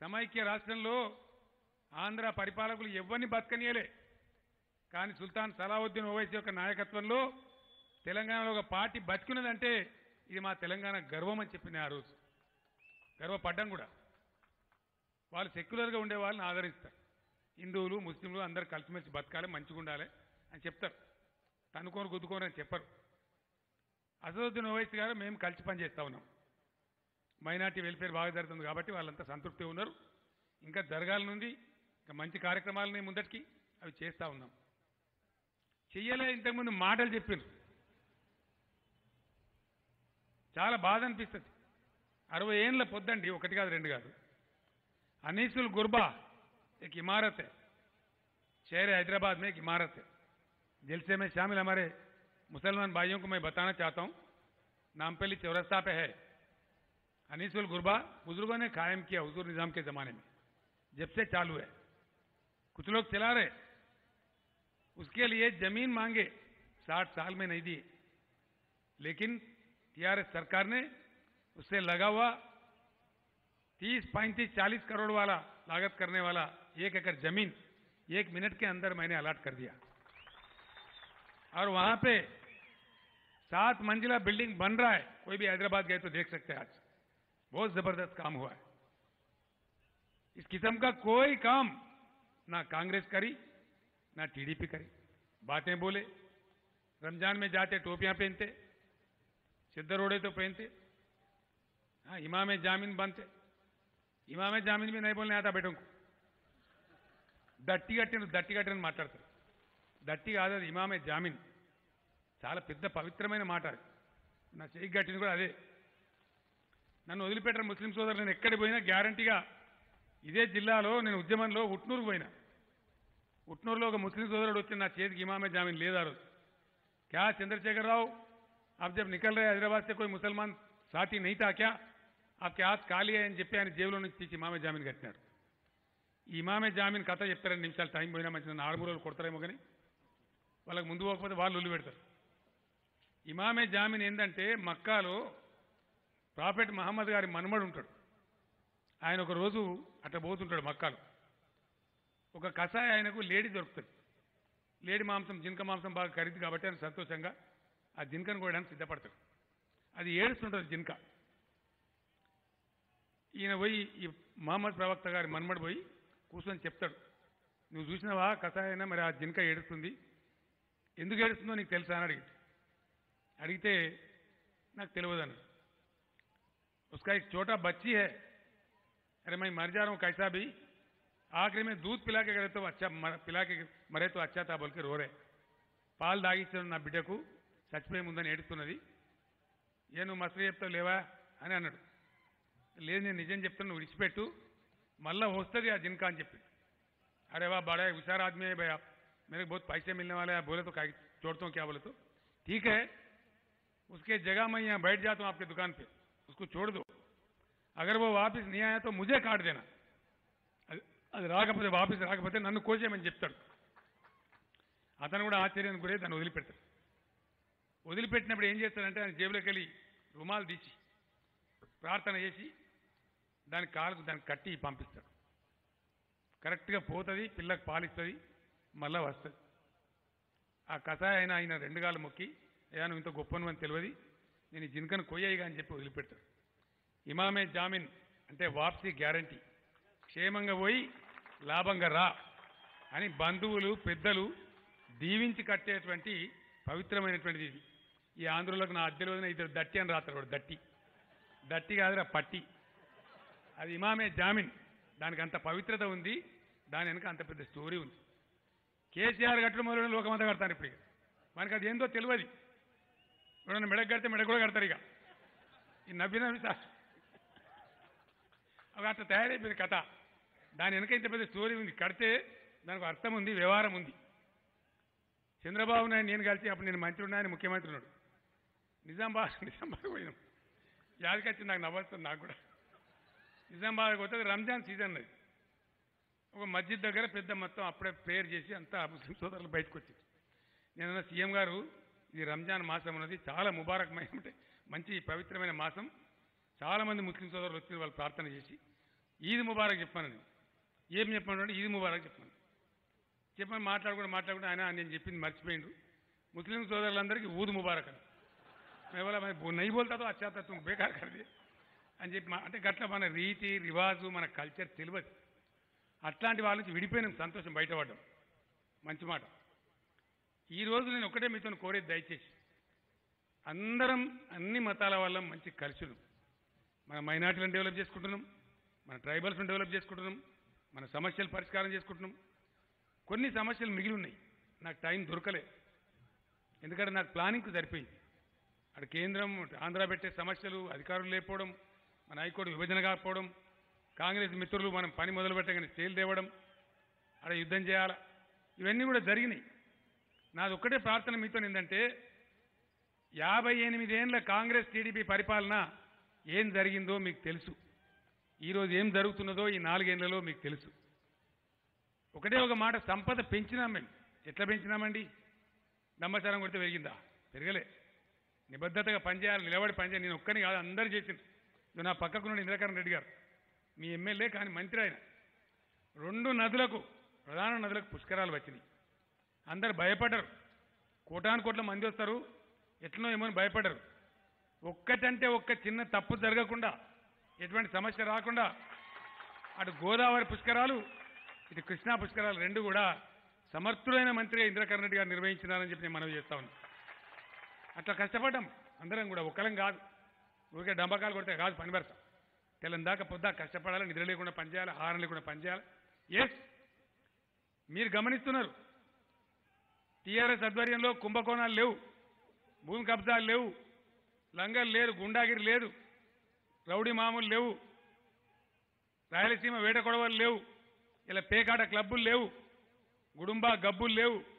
సమైక్య రాష్ట్రంలో ఆంధ్ర పరిపాలకులు ఎవరిని బతకనీయలే. కానీ సుల్తాన్ సలావుద్దీన్ ఓవైసీ యొక్క నాయకత్వంలో తెలంగాణలో ఒక పార్టీ బతికినదంటే ఇది మా తెలంగాణ గర్వం అని చెప్పింది ఆ రోజు. గర్వపడ్డం కూడా. వాళ్ళు సెక్యులర్గా ఉండే వాళ్ళని ఆదరిస్తారు. హిందువులు ముస్లింలు అందరు కలిసిమెలిసి బతకాలి మంచిగా ఉండాలి అని చెప్తారు. తనుకొని గుద్దుకొని అని చెప్పరు. అసదుద్దీన్ ఓవైసీ గారు మేము కలిసి పనిచేస్తా ఉన్నాం. మైనార్టీ వెల్ఫేర్ బాగా జరుగుతుంది కాబట్టి వాళ్ళంతా సంతృప్తి ఉన్నారు ఇంకా జరగాలనుంది ఇంకా మంచి కార్యక్రమాలని ముందటికి అవి చేస్తా ఉన్నాం చెయ్యలే ఇంతకుముందు మాటలు చెప్పిండ్రు చాలా బాధ అనిపిస్తుంది అరవై ఏండ్ల పొద్దండి ఒకటి కాదు రెండు కాదు अनीसुल गुरबा एक इमारत है शहर हैदराबाद में एक इमारत है जलसे में शामिल हमारे मुसलमान भाइयों को मैं बताना चाहता हूं नामपल्ली चौरस्ता पे है अनीसुल गुरबा बुज़ुर्गों ने कायम किया हुजूर निज़ाम के जमाने में। जब से चालू है। कुछ लोग चला रहे। उसके लिए ज़मीन मांगे। साठ साल में नहीं दिए। लेकिन टीआरएस सरकार ने उससे लगा हुआ तीस पैंतीस चालीस करोड़ वाला लागत करने वाला एक एकड़ ज़मीन एक मिनट के अंदर मैंने अलॉट कर दिया। और वहाँ पे सात मंजिला बिल्डिंग बन रहा है। कोई भी हैदराबाद गए तो देख सकते हैं आज। बहुत जबरदस्त काम हुआ है इस किस्म का कोई काम ना कांग्रेस करी ना टीडीपी करी बातें बोले रमजान में जाते टोपियां पहनते सिद्धर ओढ़े तो पहनते हाँ इमाम जामीन बनते ఇమామే జామీన్ మీద నైబోల్ని ఆతా బెటంకు దట్టి కట్టిన దట్టి కట్టిన మాట్లాడతారు దట్టి కాదు అది ఇమామే జామీన్ చాలా పెద్ద పవిత్రమైన మాట అది నా చెయ్యి కట్టింది కూడా అదే నన్ను వదిలిపెట్టారు ముస్లిం సోదరులు నేను ఎక్కడికి పోయినా గ్యారంటీగా ఇదే జిల్లాలో నేను ఉద్యమంలో ఉట్నూరుకు పోయినా ఉట్నూరులో ఒక ముస్లిం సోదరుడు వచ్చి నా చేతికి ఇమామే జామీన్ లేదు ఆ రోజు क्या चंद्रशेखर राव आप जब निकल रहे हैदराबाद से कोई मुसलमान साथी नहीं था क्या आपके हाथ ఖాళీ అని చెప్పి ఆయన జేబులో నుంచి తీసి ఇమామే జామీన్ కట్టినాడు ఈ ఇమామే జామీన్ కథ చెప్తారని నిమిషాలు టైం పోయినా మంచిది నాలుగు రోజులు కొడతారేమో కానీ వాళ్ళకి ముందు పోకపోతే వాళ్ళు ఉల్లు పెడతారు ఇమామే జామీన్ ఏంటంటే మక్కాలో ప్రాఫెట్ మహమ్మద్ గారి మనుమడు ఉంటాడు. ఆయన ఒక రోజు అట్లా పోతుంటాడు మక్కాలు. ఒక కషాయ ఆయనకు లేడీ దొరుకుతుంది. లేడీ మాంసం జింక మాంసం బాగా ఖరీదు కాబట్టి ఆయన సంతోషంగా ఆ జింకను కోయడానికి సిద్ధపడతాడు. అది ఏడుస్తుంటుంది జింక. ఈయన పోయి ఈ మహమ్మద్ ప్రవక్త గారి మన్మడు పోయి కూర్చొని చెప్తాడు. నువ్వు చూసినావా కథ మరి ఆ జింక ఏడుస్తుంది? ఎందుకు ఏడుస్తుందో నీకు తెలుసా? అని అడిగి అడిగితే నాకు తెలియదు అన్నాడు. उसका एक छोटा बच्ची है अरे मैं मर जा रहा हूँ कैसा भी आखिरी में दूध पिला के गए तो अच्छा मर- पिला के మరే తో అచ్చా తా బోల్కే రోరే పాలు తాగిస్తున్నాడు నా బిడ్డకు చచ్చిపోయి ముందని ఏడుస్తున్నది ఏ నువ్వు మసలు చెప్తావు లేవా అని అన్నాడు లేదు నేను నిజం చెప్తాను నువ్వు విడిచిపెట్టు మళ్ళా వస్తుంది ఆ జిన్కా అని చెప్పి अरे वाह बड़ा हुशार आदमी है भाई आप मेरे को बहुत पैसे मिलने वाले हैं बोले तो काय छोड़ता हूँ क्या बोले तो ठीक है उसके जगह मैं यहाँ बैठ जाता हूँ आपकी दुकान पे उसको छोड़ दो अगर वो वापस नहीं आया तो मुझे काट देना అది అది రాకపోతే వాపస్ రాకపోతే నన్ను కోసేయమని చెప్తాడు అతను కూడా ఆశ్చర్యానికి గురై దాన్ని వదిలిపెడతాడు వదిలిపెట్టినప్పుడు ఏం చేస్తాడంటే ఆయన జేబులోకి వెళ్ళి రుమాలు తీసి ప్రార్థన చేసి దాని కాలుకు దాన్ని కట్టి పంపిస్తాడు కరెక్ట్గా పోతుంది పిల్లకు పాలిస్తుంది మళ్ళా వస్తుంది ఆ కషాయ అయినా ఆయన రెండు గాలు మొక్కి అయ్యా నువ్వు ఇంత గొప్పను అని తెలియదు నేను ఈ జింకను కొయ్యగా అని చెప్పి వదిలిపెడతాడు. ఇమామే జామీన్ అంటే వాప్సీ గ్యారంటీ. క్షేమంగా పోయి లాభంగా రా అని బంధువులు పెద్దలు దీవించి కట్టేటువంటి పవిత్రమైనటువంటిది ఇది. ఈ ఆంధ్రులకు నా అద్దెలు వదిన ఇద్దరు దట్టి అని రాస్తారు వాడు దట్టి. దట్టి కాదురా పట్టి. అది ఇమామే జామీన్. దానికి అంత పవిత్రత ఉంది దాని వెనుక అంత పెద్ద స్టోరీ ఉంది. కేసీఆర్ కట్టడం మొదలు లోకమంతా కడతారు ఇప్పుడు మనకి అది ఏందో తెలియదు ఎవరైనా మెడకు కడితే మెడకు కూడా కడతారు ఇక. ఈ నవ్వి నవ్వి సార్ అవి అట్లా తయారైపోయింది కథ. దాని వెనక ఇంత పెద్ద స్టోరీ ఉంది. కడితే దానికి అర్థం ఉంది వ్యవహారం ఉంది. చంద్రబాబు నాయుడు నేను కలిసి అప్పుడు నేను మంత్రి ఉన్నాయని ముఖ్యమంత్రి ఉన్నాడు. నిజామాబాద్ నిజామాబాద్ పోయినాం. యాదికి వచ్చింది నాకు నవ్వుతుంది నాకు కూడా. నిజామాబాద్కి పోతే రంజాన్ సీజన్ అది. ఒక మస్జిద్ దగ్గర పెద్ద మొత్తం అప్పుడే ప్రేయర్ చేసి అంతా ముస్లిం సోదరులు బయటకు వచ్చారు. నేను సీఎం గారు ఇది రంజాన్ మాసం ఉన్నది చాలా ముబారకమైన అంటే మంచి పవిత్రమైన మాసం. చాలామంది ముస్లిం సోదరులు వచ్చి వాళ్ళు ప్రార్థన చేసి ఈద్ ముబారక్ చెప్పాను ఏం చెప్పాను అంటే ఈద్ ముబారక్ చెప్పాను చెప్పాను మాట్లాడుకుంటూ మాట్లాడుకుంటే ఆయన నేను చెప్పింది మర్చిపోయిండు ముస్లిం సోదరులందరికీ ఊద్ ముబారక్ అని మేవల నై బోల్తాదో అచ్చాతత్వం బేకార్ కరిది అని చెప్పి మా- అంటే గట్ల మన రీతి రివాజు మన కల్చర్ తెలియదు అట్లాంటి వాళ్ళ నుంచి విడిపోయినాం సంతోషం బయటపడ్డాం. మంచి మాట. ఈ రోజు నేను ఒకటే మీతో కోరేది దయచేసి అందరం అన్ని మతాల వల్ల మంచి కలిసిలు మన మైనార్టీలను డెవలప్ చేసుకుంటున్నాం మన ట్రైబల్స్ని డెవలప్ చేసుకుంటున్నాం మన సమస్యలు పరిష్కారం చేసుకుంటున్నాం. కొన్ని సమస్యలు మిగిలి ఉన్నాయి నాకు టైం దొరకలే. ఎందుకంటే నాకు ప్లానింగ్కి సరిపోయింది. అక్కడ కేంద్రం ఆంధ్ర పెట్టే సమస్యలు అధికారులు లేకపోవడం మన హైకోర్టు విభజన కాకపోవడం కాంగ్రెస్ మిత్రులు మనం పని మొదలు పెట్టగానే స్టేలు తేవడం అక్కడ యుద్ధం చేయాలా ఇవన్నీ కూడా జరిగినాయి. నాది ఒక్కటే ప్రార్థన మీతో ఏంటంటే యాభై ఎనిమిదేళ్ళ కాంగ్రెస్ టీడీపీ పరిపాలన ఏం జరిగిందో మీకు తెలుసు. ఈరోజు ఏం జరుగుతున్నదో ఈ నాలుగేళ్ళలో మీకు తెలుసు. ఒకటే ఒక మాట సంపద పెంచినాం మేము. ఎట్లా పెంచినామండి? నమ్మచారం కొడితే పెరిగిందా పెరగలే. నిబద్ధతగా పనిచేయాలి నిలబడి పనిచేయాలి నేను ఒక్కని కాదు అందరూ చేసింది ఇదిగో నా పక్కకు నుండి ఇంద్రకరణ్ రెడ్డి గారు. మీ ఎమ్మెల్యే కానీ మంత్రి ఆయన. రెండు నదులకు ప్రధాన నదులకు పుష్కరాలు వచ్చినాయి. అందరు భయపడరు. కోటాను కోట్ల మంది వస్తారు. ఎట్లనో ఏమో అని ఒక్కటంటే ఒక్క చిన్న తప్పు జరగకుండా ఎటువంటి సమస్య రాకుండా అటు గోదావరి పుష్కరాలు ఇటు కృష్ణా పుష్కరాలు రెండు కూడా సమర్థుడైన మంత్రిగా ఇంద్రకరణ్ రెడ్డి గారు నిర్వహించినారని చెప్పి నేను మనవి చేస్తా ఉన్నాను అట్లా కష్టపడ్డాం అందరం కూడా ఒకలం కాదు. ఊరికే డంబకాలు కొడితే కాదు పని పెడతాం. తెల్లని దాకా పొద్దా కష్టపడాలి నిద్ర లేకుండా పనిచేయాలి ఆహారం లేకుండా పనిచేయాలి ఎస్ మీరు గమనిస్తున్నారు. టీఆర్ఎస్ ఆధ్వర్యంలో కుంభకోణాలు లేవు. భూమి కబ్జాలు లేవు. లంగలు లేరు గుండాగిరి లేదు. రౌడీ మామూలు లేవు. రాయలసీమ వేట కొడవలు లేవు. ఇలా పేకాట క్లబ్బులు లేవు. గుడుంబా గబ్బులు లేవు.